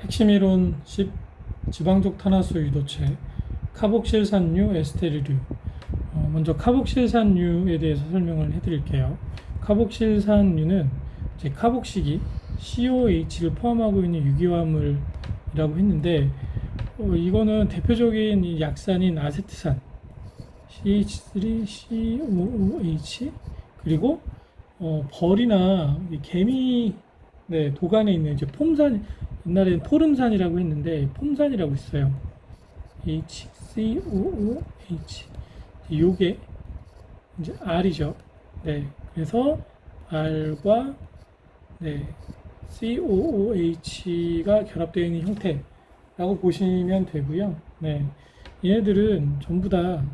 핵심 이론 10 지방족 탄화수 유도체 카복실산류 에스테르류 어, 먼저 카복실산류에 대해서 설명을 해드릴게요. 카복실산류는 이제 카복식이 COH를 포함하고 있는 유기화물이라고 했는데 어, 이거는 대표적인 이 약산인 아세트산 CH3COOH 그리고 어, 벌이나 이 개미 네, 도간에 있는 이제 폼산 옛날에는 포름산이라고 했는데 폼산이라고 있어요. HCOOH 요게 이제 R이죠. 네, 그래서 R과 네, COOH가 결합되어 있는 형태라고 보시면 되고요. 네, 얘네들은 전부 다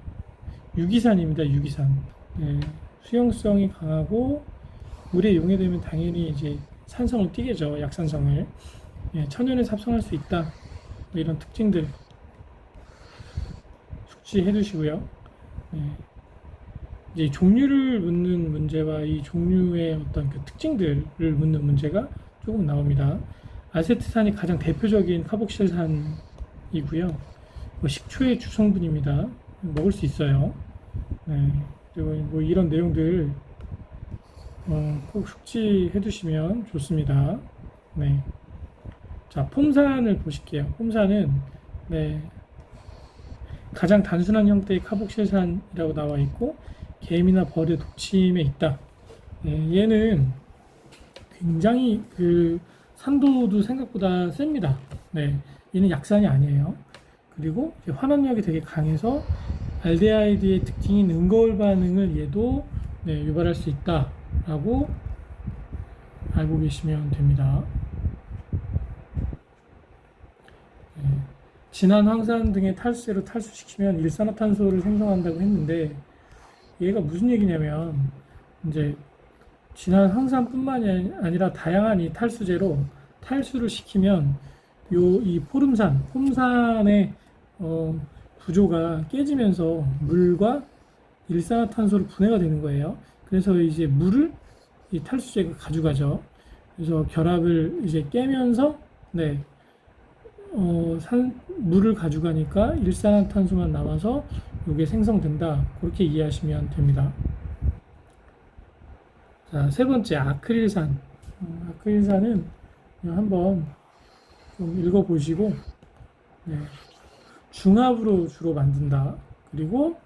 유기산입니다. 유기산. 네, 수용성이 강하고 물에 용해되면 당연히 이제 산성을 띠게죠. 약산성을. 예, 천연에 삽성할 수 있다. 뭐 이런 특징들 숙지해 두시고요. 예, 이제 종류를 묻는 문제와 이 종류의 어떤 그 특징들을 묻는 문제가 조금 나옵니다. 아세트산이 가장 대표적인 카복실산이고요. 뭐 식초의 주성분입니다. 먹을 수 있어요. 네, 그리고 뭐 이런 내용들 어, 꼭 숙지해 두시면 좋습니다. 네. 자, 폼산을 보실게요. 폼산은 네, 가장 단순한 형태의 카복실산이라고 나와 있고 개미나 벌의 독침에 있다. 예, 얘는 굉장히 그 산도도 생각보다 셉니다. 네, 얘는 약산이 아니에요. 그리고 환원력이 되게 강해서 알데하이드의 특징인 응거울 반응을 얘도 네, 유발할 수 있다라고 알고 계시면 됩니다. 네, 진한 황산 등의 탈수제로 탈수시키면 일산화탄소를 생성한다고 했는데 얘가 무슨 얘기냐면 이제 진한 황산뿐만이 아니라 다양한 이 탈수제로 탈수를 시키면 요 이 포름산, 폼산의 어, 구조가 깨지면서 물과 일산화탄소로 분해가 되는 거예요. 그래서 이제 물을 이 탈수제가 가져가죠. 그래서 결합을 이제 깨면서 네, 어, 산, 물을 가져가니까 일산화탄소만 남아서 이게 생성된다. 그렇게 이해하시면 됩니다. 자, 세 번째 아크릴산. 어, 아크릴산은 한번 좀 읽어보시고 네, 중합으로 주로 만든다. 그리고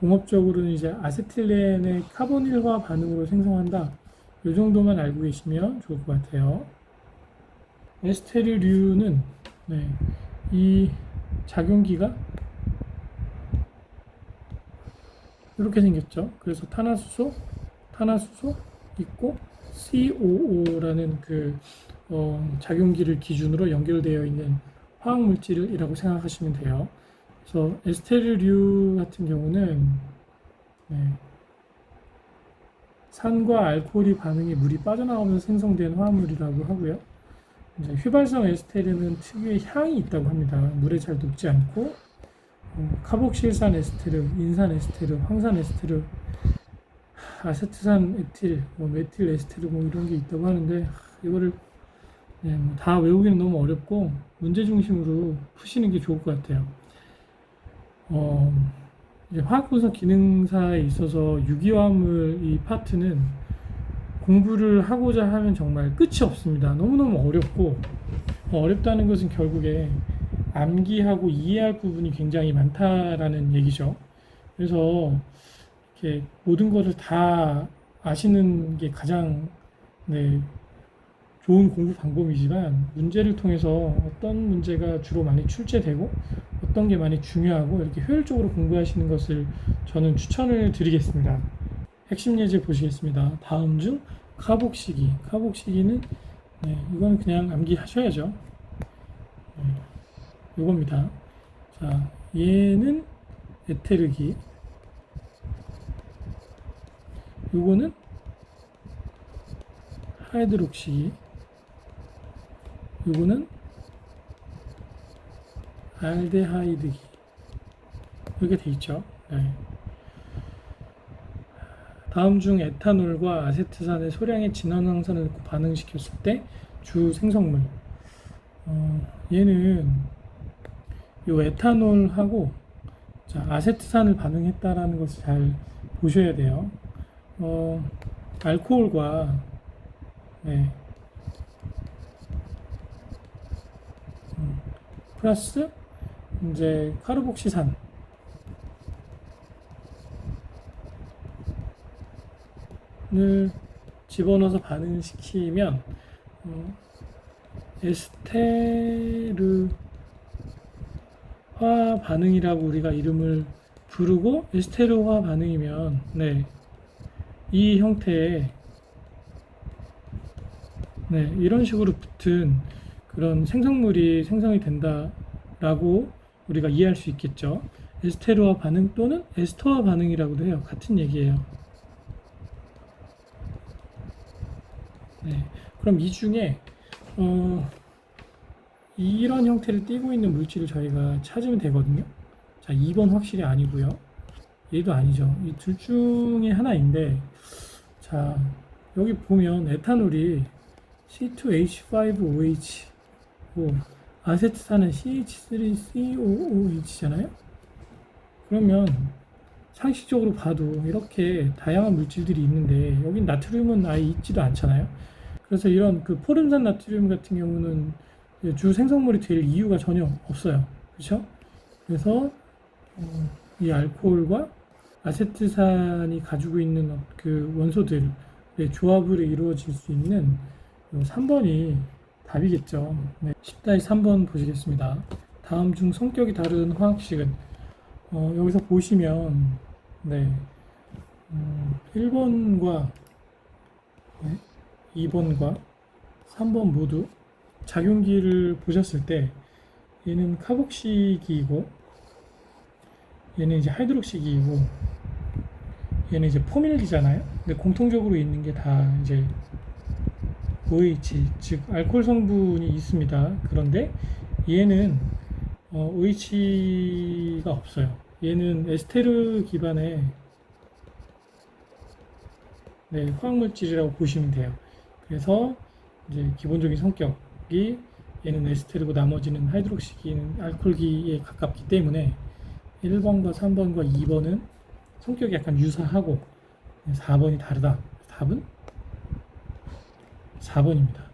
공업적으로는 이제 아세틸렌의 카보닐화 반응으로 생성한다. 이 정도만 알고 계시면 좋을 것 같아요. 에스테르류는 네, 이 작용기가 이렇게 생겼죠. 그래서 탄화수소, 탄화수소 있고 COO라는 그 어, 작용기를 기준으로 연결되어 있는 화학 물질이라고 생각하시면 돼요. 그래서 에스테르류 같은 경우는 네, 산과 알코올이 반응해 물이 빠져나오면서 생성된 화합물이라고 하고요. 이제 휘발성 에스테르는 특유의 향이 있다고 합니다. 물에 잘 녹지 않고 어, 카복실산 에스테르, 인산 에스테르, 황산 에스테르, 아세트산 에틸, 뭐 메틸 에스테르 뭐 이런 게 있다고 하는데 하, 이거를 네, 뭐 다 외우기는 너무 어렵고 문제 중심으로 푸시는 게 좋을 것 같아요. 어, 화학분석 기능사에 있어서 유기화합물 이 파트는 공부를 하고자 하면 정말 끝이 없습니다. 너무너무 어렵고 어, 어렵다는 것은 결국에 암기하고 이해할 부분이 굉장히 많다라는 얘기죠. 그래서 이렇게 모든 것을 다 아시는 게 가장 네, 좋은 공부 방법이지만 문제를 통해서 어떤 문제가 주로 많이 출제되고 어떤 게 많이 중요하고 이렇게 효율적으로 공부하시는 것을 저는 추천을 드리겠습니다. 핵심 예제 보시겠습니다. 다음 중 카복 시기. 카복 시기는 네, 이건 그냥 암기하셔야죠. 네, 요겁니다. 자, 얘는 에테르기. 요거는 하이드록시. 요거는 알데하이드기. 이렇게 돼 있죠. 네. 다음 중 에탄올과 아세트산의 소량의 진환 황산을 넣고 반응시켰을 때 주 생성물 어, 얘는 요 에탄올하고 자, 아세트산을 반응했다라는 것을 잘 보셔야 돼요. 어, 알코올과 네. 음, 플러스 이제 카르복시산 을 집어넣어서 반응을 시키면 어, 에스테르 화 반응이라고 우리가 이름을 부르고 에스테르화 반응이면 네, 이 형태의 네, 이런 식으로 붙은 그런 생성물이 생성이 된다라고 우리가 이해할 수 있겠죠. 에스테르화 반응 또는 에스터화 반응이라고도 해요. 같은 얘기예요. 네, 그럼 이 중에 어, 이런 형태를 띠고 있는 물질을 저희가 찾으면 되거든요. 자, 2번 확실히 아니고요. 얘도 아니죠. 이 둘 중에 하나인데, 자, 여기 보면 에탄올이 C2H5OH, 고 아세트산은 CH3COOH잖아요. 그러면 상식적으로 봐도 이렇게 다양한 물질들이 있는데 여긴 나트륨은 아예 있지도 않잖아요. 그래서 이런 그 포름산 나트륨 같은 경우는 주 생성물이 될 이유가 전혀 없어요. 그렇죠? 그래서 어, 이 알코올과 아세트산이 가지고 있는 어- 그 원소들의 조합으로 이루어질 수 있는 요 3번이 답이겠죠. 네. 10다시 3번 보시겠습니다. 다음 중 성격이 다른 화학식은 어, 여기서 보시면 네. 음, 1번과 2번과 3번 모두 작용기를 보셨을 때 얘는 카복시기이고 얘는 이제 하이드록시기이고 얘는 이제 포밀기잖아요. 근데 공통적으로 있는 게 다 이제 OH 즉 알코올 성분이 있습니다. 그런데 얘는 어, OH가 없어요. 얘는 에스테르 기반의 네, 화학물질이라고 보시면 돼요. 그래서 이제 기본적인 성격이 얘는 에스테르고 나머지는 하이드록시기는 알코올기에 가깝기 때문에 1번과 3번과 2번은 성격이 약간 유사하고 4번이 다르다. 답은 4번입니다.